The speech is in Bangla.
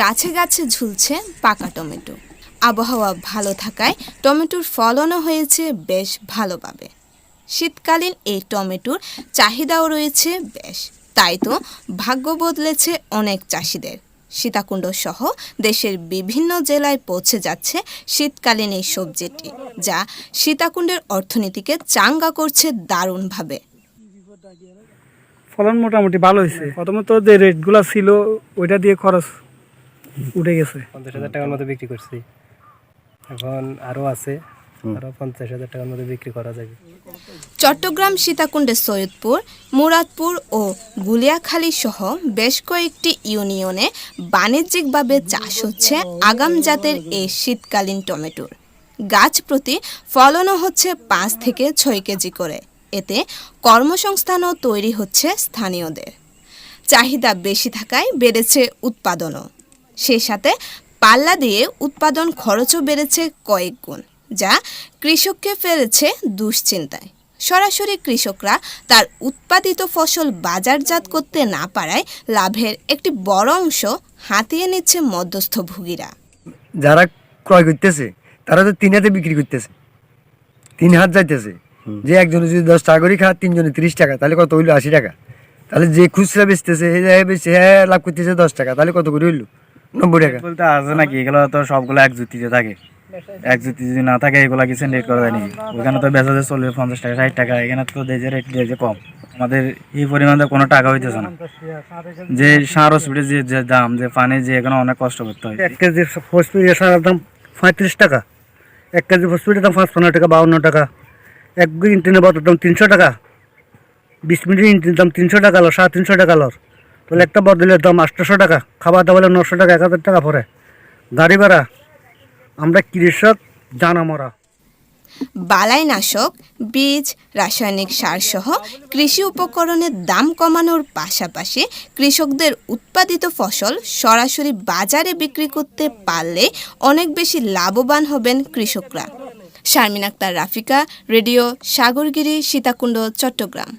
গাছে গাছে ঝুলছে পাকা টমেটো। আবহাওয়া ভালো থাকায় টমেটোর ফলনও হয়েছে বেশ ভালোভাবে। শীতকালীন এই টমেটোর চাহিদাও রয়েছে বেশ। তাই তো ভাগ্য বদলেছে অনেক চাষিদের। সীতাকুণ্ড সহ দেশের বিভিন্ন জেলায় পৌঁছে যাচ্ছে শীতকালীন এই সবজিটি, যা সীতাকুণ্ডের অর্থনীতিকে চাঙ্গা করছে দারুণভাবে। ফলন মোটামুটি ভালো হয়েছে। প্রথমত যে রেটগুলো ছিল, ওইটা দিয়ে খরচ উঠে গেছে। পঞ্চাশ হাজার টাকার মতো বিক্রি করছি। এখন আরও আছে। আরও পঞ্চাশ হাজার টাকার মতো বিক্রি করা যাবে। চট্টগ্রাম সীতাকুণ্ডের সৈয়দপুর মুরাদপুর ও গুলিয়াখালী সহ বেশ কয়েকটি ইউনিয়নে বাণিজ্যিকভাবে চাষ হচ্ছে আগাম জাতের এই শীতকালীন টমেটোর। গাছ প্রতি ফলনও হচ্ছে পাঁচ থেকে ছয় কেজি করে। এতে কর্মসংস্থানও তৈরি হচ্ছে স্থানীয়দের। চাহিদা বেশি থাকায় বেড়েছে উৎপাদনও। সেই সাথে পাল্লা দিয়ে উৎপাদন খরচও বেড়েছে কয়েক গুণ যা কৃষককে ফেলেছে দুশ্চিন্তায়। সরাসরি কৃষকরা তার উৎপাদিত ফসল বাজারজাত করতে না পারায় লাভের একটি বড় অংশ হাতিয়ে নিচ্ছে মধ্যস্থ মধ্যস্থভোগীরা। যারা ক্রয় করতেছে তারা তো তিন হাতে বিক্রি করতেছে তিন হাত যাইতেছে। যে একজনে যদি দশ টাকা করে খায় তিনজনে তিরিশ টাকা তাহলে কত হইল আশি টাকা? তাহলে যে খুচরা বেচতেছে সে হ্যাঁ লাভ করতেছে দশ টাকা তাহলে কত করে হইল? নব্বই টাকা। বলতে আছে নাকি? এগুলো তো সবগুলো এক জুতিতে থাকে। এক জুতি যদি না থাকে এগুলো কি রেট করা যায় ওখানে তো বেচা যায় চল্লিশ পঞ্চাশ টাকা ষাট টাকা। এখানে তো দেয় রেট দিয়েছে কম। আমাদের এই পরিমাণে কোনো টাকা হইতেছে না। যে সার হসপিটাল যে যে দাম যে পানি যে এখানে অনেক কষ্ট করতে হয়। এক কেজি হসপিটাল সারার দাম পঁয়ত্রিশ টাকা। এক কেজি হসপিটাল দাম পাঁচপান্ন টাকা বাউন্ন টাকা। এক ইঞ্চিনের বতর দাম তিনশো টাকা। বিশ মিনিট ইঞ্চিনের দাম তিনশো টাকা লর সাড়ে তিনশো টাকা লর তাহলে একটা বদলের দাম আটশোশো টাকা, খাবার দাবার নশো টাকা, এক হাজার টাকা পরে গাড়ি ভাড়া, আমরা কৃষক জানা মরা বালাইনাশক, বীজ, রাসায়নিক সার সহ কৃষি উপকরণের দাম কমানোর পাশাপাশি কৃষকদের উৎপাদিত ফসল সরাসরি বাজারে বিক্রি করতে পারলে অনেক বেশি লাভবান হবেন কৃষকরা। শারমিন আক্তার, রাফিকা, রেডিও, সাগরগিরি, সীতাকুণ্ড, চট্টগ্রাম।